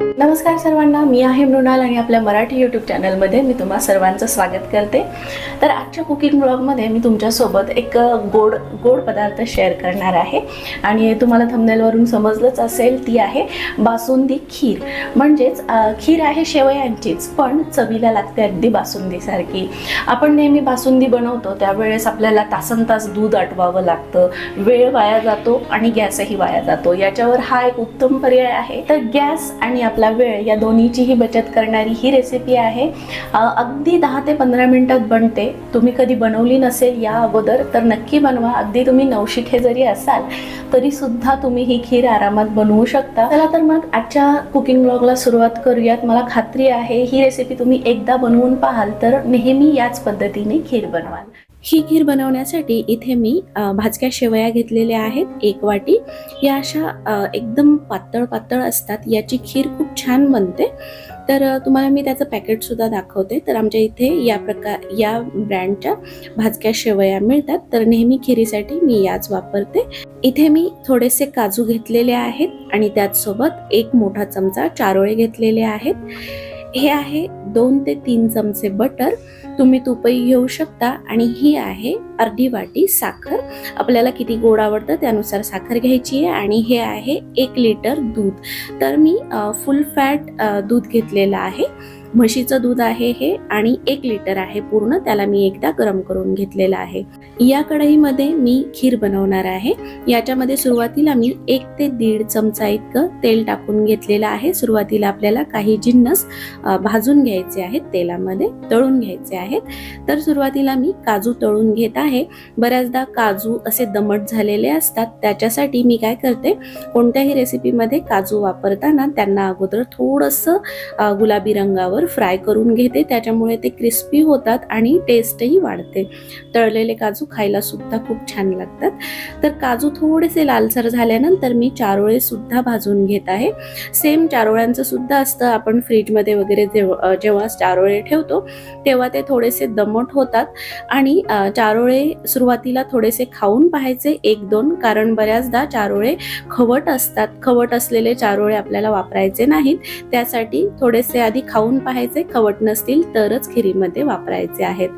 नमस्कार सर्वांना मी आहे मृणाल आणि आपल्या मराठी यूट्यूब चॅनलमध्ये मी तुम्हा सर्वांचं स्वागत करते. तर आजच्या कुकिंग ब्लॉगमध्ये मी तुमच्यासोबत एक गोड गोड पदार्थ शेअर करणार आहे. आणि तुम्हाला थंबनेलवरून समजलंच असेल ती आहे बासुंदी खीर. म्हणजेच खीर आहे शेवयांचीच पण चवीला लागते अगदी बासुंदीसारखी. आपण नेहमी बासुंदी बनवतो त्यावेळेस आपल्याला तासन तास दूध आटवावं लागतं. वेळ वाया जातो आणि गॅसही वाया जातो. याच्यावर हा एक उत्तम पर्याय आहे. तर गॅस आणि आपला वेळ या दोन्हीचीही बचत करणारी ही रेसिपी आहे. अगदी दहा ते पंधरा मिनिटात बनते. तुम्ही कधी बनवली नसेल या अगोदर तर नक्की बनवा. अगदी तुम्ही नवशिके जरी असाल तरीसुद्धा तुम्ही ही खीर आरामात बनवू शकता. चला तर मग आजच्या कुकिंग ब्लॉगला सुरुवात करूयात. मला खात्री आहे ही रेसिपी तुम्ही एकदा बनवून पाहाल तर नेहमी याच पद्धतीने खीर बनवाल. ही खीर बनवण्यासाठी इथे मी भाजक्या शेवया घेतलेल्या आहेत एक वाटी. या अशा एकदम पातळ पातळ असतात. याची खीर खूप छान बनते. तर तुम्हाला मी त्याचं पॅकेटसुद्धा दाखवते. तर आमच्या इथे या प्रकार या ब्रँडच्या भाजक्या शेवया मिळतात. तर नेहमी खिरीसाठी मी याच वापरते. इथे मी थोडेसे काजू घेतलेले आहेत आणि त्याचसोबत एक मोठा चमचा चारोळे घेतलेले आहेत. हे आहे दोन ते तीन चमचे बटर. तुम्ही तुपही घेऊ शकता आणि ही आहे अर्धी वाटी साखर. आपल्याला किती गोड आवडतं त्यानुसार साखर घ्यायची आहे आणि हे आहे एक लिटर दूध. तर मी फुल फॅट दूध घेतलेलं आहे. म्हशीचं दूध आहे हे आणि एक लिटर आहे पूर्ण त्याला मी एकदा गरम करून घेतलेलं आहे. या कढईमध्ये मी खीर बनवणार आहे. याच्यामध्ये सुरुवातीला मी एक ते दीड चमचा इतकं तेल टाकून घेतलेलं आहे. सुरुवातीला आपल्याला काही जिन्नस भाजून घ्यायचे आहेत तेलामध्ये तळून घ्यायचे आहेत. तर सुरुवातीला मी काजू तळून घेत आहे. बऱ्याचदा काजू असे दमट झालेले असतात त्याच्यासाठी मी काय करते कोणत्याही रेसिपीमध्ये काजू वापरताना त्यांना अगोदर थोडंसं गुलाबी रंगावर फ्राय करून घेते. त्याच्यामुळे ते क्रिस्पी होतात आणि टेस्टही वाढते. तळलेले काजू खायला सुद्धा खूप छान लागतात. तर काजू थोडेसे लालसर झाल्यानंतर मी चारोळे सुद्धा भाजून घेत आहे. सेम चारोळ्यांचं सुद्धा असतं. आपण फ्रीजमध्ये वगैरे जेव जेव्हा चारोळे ठेवतो तेव्हा ते थोडेसे दमट होतात. आणि चारोळे सुरुवातीला थोडेसे खाऊन पाहायचे एक दोन कारण बऱ्याचदा चारोळे खवट असतात. खवट असलेले चारोळे आपल्याला वापरायचे नाहीत. त्यासाठी थोडेसे आधी खाऊन पाहायचे खवट नसतील तरच खिरीमध्ये वापरायचे आहेत.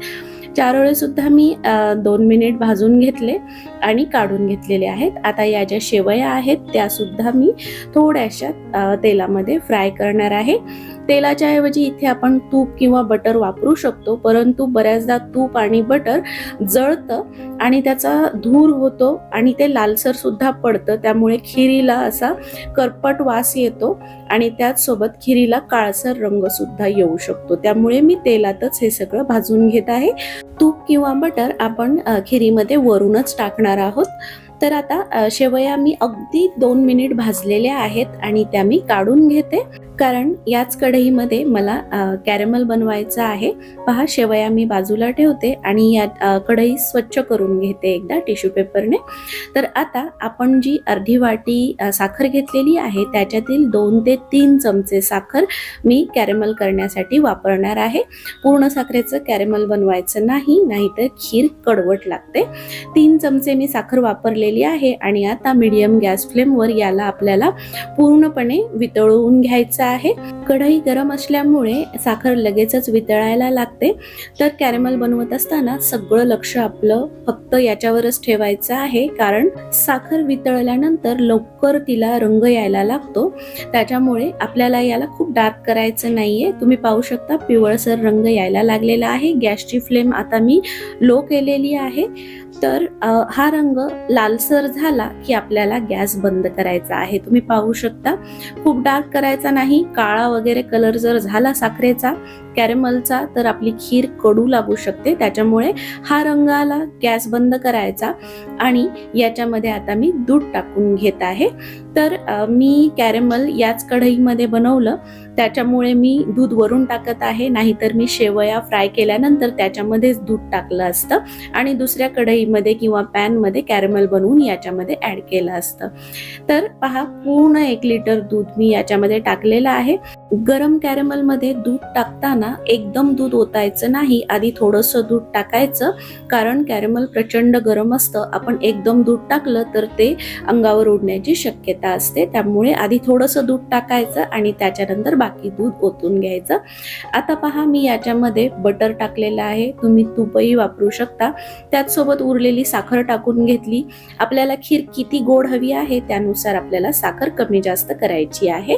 चारोळे सुद्धा मी दोन मिनिट भाजून घेतले. आणि काढून घेतलेले आहेत. आता या ज्या शेवया आहेत त्यासुद्धा मी थोड्याशा तेलामध्ये फ्राय करणार आहे. तेलाच्या ऐवजी इथे आपण तूप किंवा बटर वापरू शकतो परंतु बऱ्याचदा तूप आणि बटर जळतं आणि त्याचा धूर होतो आणि ते लालसर सुद्धा पडतं. त्यामुळे खिरीला असा करपट वास येतो आणि त्याचसोबत खिरीला काळसर रंगसुद्धा येऊ शकतो. त्यामुळे मी तेलातच हे सगळं भाजून घेत आहे. तूप किंवा बटर आपण खिरीमध्ये वरूनच टाकणार आहोत. तर आता शेवया मी अगदी दोन मिनिट भाजलेल्या आहेत आणि त्या मी काढून घेते. कारण याच कढईमध्ये मला कॅरेमल बनवायचं आहे. पहा शेवया मी बाजूला ठेवते आणि या कढई स्वच्छ करून घेते एकदा टिश्यू पेपरने. तर आता आपण जी अर्धी वाटी साखर घेतलेली आहे त्याच्यातील दोन ते तीन चमचे साखर मी कॅरेमल करण्यासाठी वापरणार आहे. पूर्ण साखरेचं कॅरेमल बनवायचं नाही नाहीतर खीर कडवट लागते. तीन चमचे मी साखर वापरले झालेली आहे आणि आता मीडियम गॅस फ्लेमवर याला आपल्याला पूर्णपणे वितळवून घ्यायचं आहे. कढई गरम असल्यामुळे साखर लगेचच वितळायला लागते. तर कॅरेमल बनवत असताना सगळं लक्ष आपलं फक्त याच्यावरच ठेवायचं आहे. कारण साखर वितळल्यानंतर लवकर तिला रंग यायला लागतो. त्याच्यामुळे आपल्याला याला खूप डार्क करायचं नाहीये. तुम्ही पाहू शकता पिवळसर रंग यायला लागलेला आहे. गॅसची फ्लेम आता मी लो केलेली आहे. तर हा रंग लालसर झाला की आपल्याला गॅस बंद करायचा आहे. तुम्ही पाहू शकता खूप डार्क करायचा नाही काळा वगैरे कलर जर झाला साखरेचा कॅरेमलचा तर आपली खीर कडू लागू शकते. त्याच्यामुळे हा रंग आला गॅस बंद करायचा आणि याच्यामध्ये आता मी दूध टाकून घेत आहे. तर मी कॅरेमल याच कढईमध्ये बनवलं. त्याच्यामुळे मी दूध वरून टाकत आहे नाहीतर मी शेवया फ्राय केल्यानंतर त्याच्यामध्येच दूध टाकलं असतं. आणि दुसऱ्या कढईमध्ये किंवा पॅनमध्ये कॅरेमल बनवून याच्यामध्ये ॲड केलं असतं. तर पहा पूर्ण एक लिटर दूध मी याच्यामध्ये टाकलेलं आहे. गरम कॅरेमलमध्ये दूध टाकताना एकदम दूध ओतायचं नाही आधी थोडंसं दूध टाकायचं कारण कॅरेमल प्रचंड गरम असतं. आपण एकदम दूध टाकलं तर ते अंगावर उडण्याची शक्यता असते. त्यामुळे आधी थोडंसं दूध टाकायचं आणि त्याच्यानंतर बाकी दूध ओतून घ्यायचं. आता पहा मी याच्यामध्ये बटर टाकलेलं आहे. तुम्ही तुपही वापरू शकता. त्याचसोबत उरलेली साखर टाकून घेतली. आपल्याला खीर किती गोड हवी आहे त्यानुसार आपल्याला साखर कमी जास्त करायची आहे.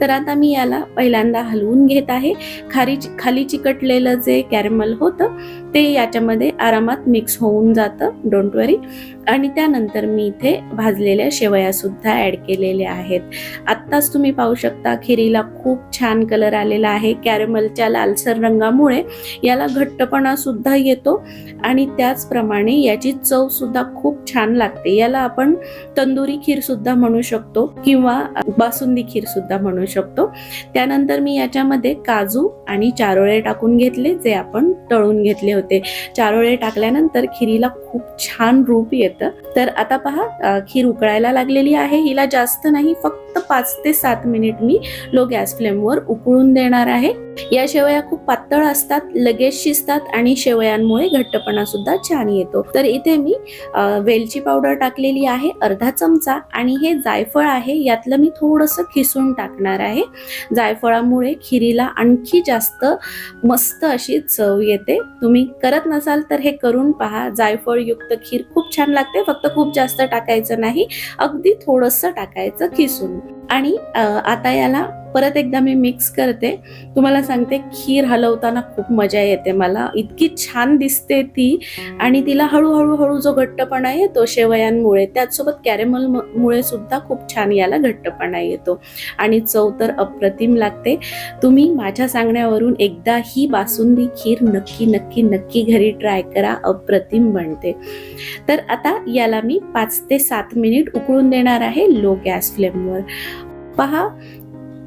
तर आता मी याला पहिल्यांदा हलवून घेत आहे. खारी खाली चिकटलेलं जे कॅरमल होतं ते याच्यामध्ये आरामात मिक्स होऊन जातं. डोंट वरी आणि त्यानंतर मी इथे भाजलेल्या शेवया सुद्धा ऍड केलेल्या आहेत. आत्ताच तुम्ही पाहू शकता खिरीला खूप छान कलर आलेला आहे. कॅरमलच्या लालसर रंगामुळे याला घट्टपणा सुद्धा येतो आणि त्याचप्रमाणे याची चव सुद्धा खूप छान लागते. याला आपण तंदुरी खीर सुद्धा म्हणू शकतो किंवा बासुंदी खीर सुद्धा म्हणू शकतो. त्यानंतर मी याच्यामध्ये काजू आणि चारोळे टाकून घेतले जे आपण तळून घेतले होते. चारोळे टाकल्यानंतर खिरीला खूप छान रूप येतं. तर आता पहा खीर उकळायला लागलेली आहे. हिला जास्त नाही फक्त पाच ते सात मिनिट मी लो गॅस फ्लेमवर उकळून देणार आहे. या शेवया खूप पातळ असतात लगेच शिजतात आणि शेवयांमुळे घट्टपणा सुद्धा छान येतो. तर इथे मी वेलची पावडर टाकलेली आहे अर्धा चमचा आणि हे जायफळ आहे यातलं मी थोडंसं खिसून टाकणार आहे. जायफळामुळे खिरीला आणखी जास्त मस्त अशी चव येते. तुम्ही करत नसाल तर हे करून पहा. जायफळ युक्त खीर खूप छान लागते फक्त खूप जास्त टाकायचं नाही अगदी थोडंसं टाकायचं खिसून. आणि आता याला परत एकदा मी मिक्स करते. तुम्हाला सांगते खीर हलवताना खूप मजा येते मला. इतकी छान दिसते ती आणि तिला हळूहळू हळू जो घट्टपणा येतो शेवयांमुळे त्याचसोबत कॅरेमलमुळे सुद्धा खूप छान याला घट्टपणा येतो. आणि चव तर अप्रतिम लागते. तुम्ही माझ्या सांगण्यावरून एकदा ही बासुंदी खीर नक्की नक्की नक्की घरी ट्राय करा. अप्रतिम बनते. तर आता याला मी पाच ते सात मिनिट उकळून देणार आहे लो गॅस फ्लेमवर पहा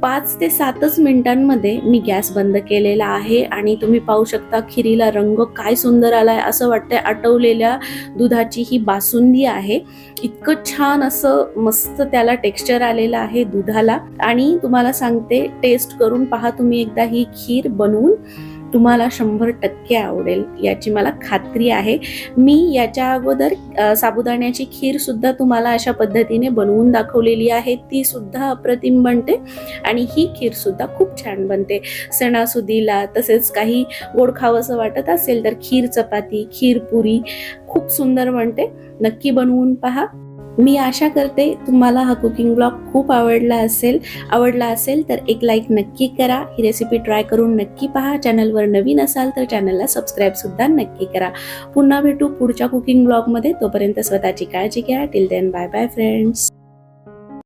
पाच ते सातच मिनिटांमध्ये मी गॅस बंद केलेला आहे आणि तुम्ही पाहू शकता खिरीला रंग काय सुंदर आलाय असं वाटतंय. आटवलेल्या दुधाची ही बासुंदी आहे. इतकं छान असं मस्त त्याला टेक्स्चर आलेलं आहे दुधाला. आणि तुम्हाला सांगते टेस्ट करून पहा तुम्ही एकदा ही खीर बनवून. तुम्हाला शंभर टक्के आवडेल याची मला खात्री आहे. मी याच्या अगोदर साबुदाण्याची खीर सुद्धा तुम्हाला अशा पद्धतीने बनवून दाखवलेली आहे. ती सुद्धा अप्रतिम बनते आणि ही खीर सुद्धा खूप छान बनते. सणासुदीला तसेच काही गोड खावंसं वाटत असेल तर खीर चपाती खीर पुरी खूप सुंदर बनते. नक्की बनवून पहा. मी आशा करते तुम्हाला हा कुकिंग ब्लॉग खूप आवडला असेल आवडला असेल तर एक लाईक नक्की करा. ही रेसिपी ट्राय करून नक्की पहा. चॅनलवर नवीन असाल तर चॅनलला सबस्क्राईब सुद्धा नक्की करा. पुन्हा भेटू पुढच्या कुकिंग ब्लॉगमध्ये तोपर्यंत स्वतःची काळजी घ्या. Till then bye bye friends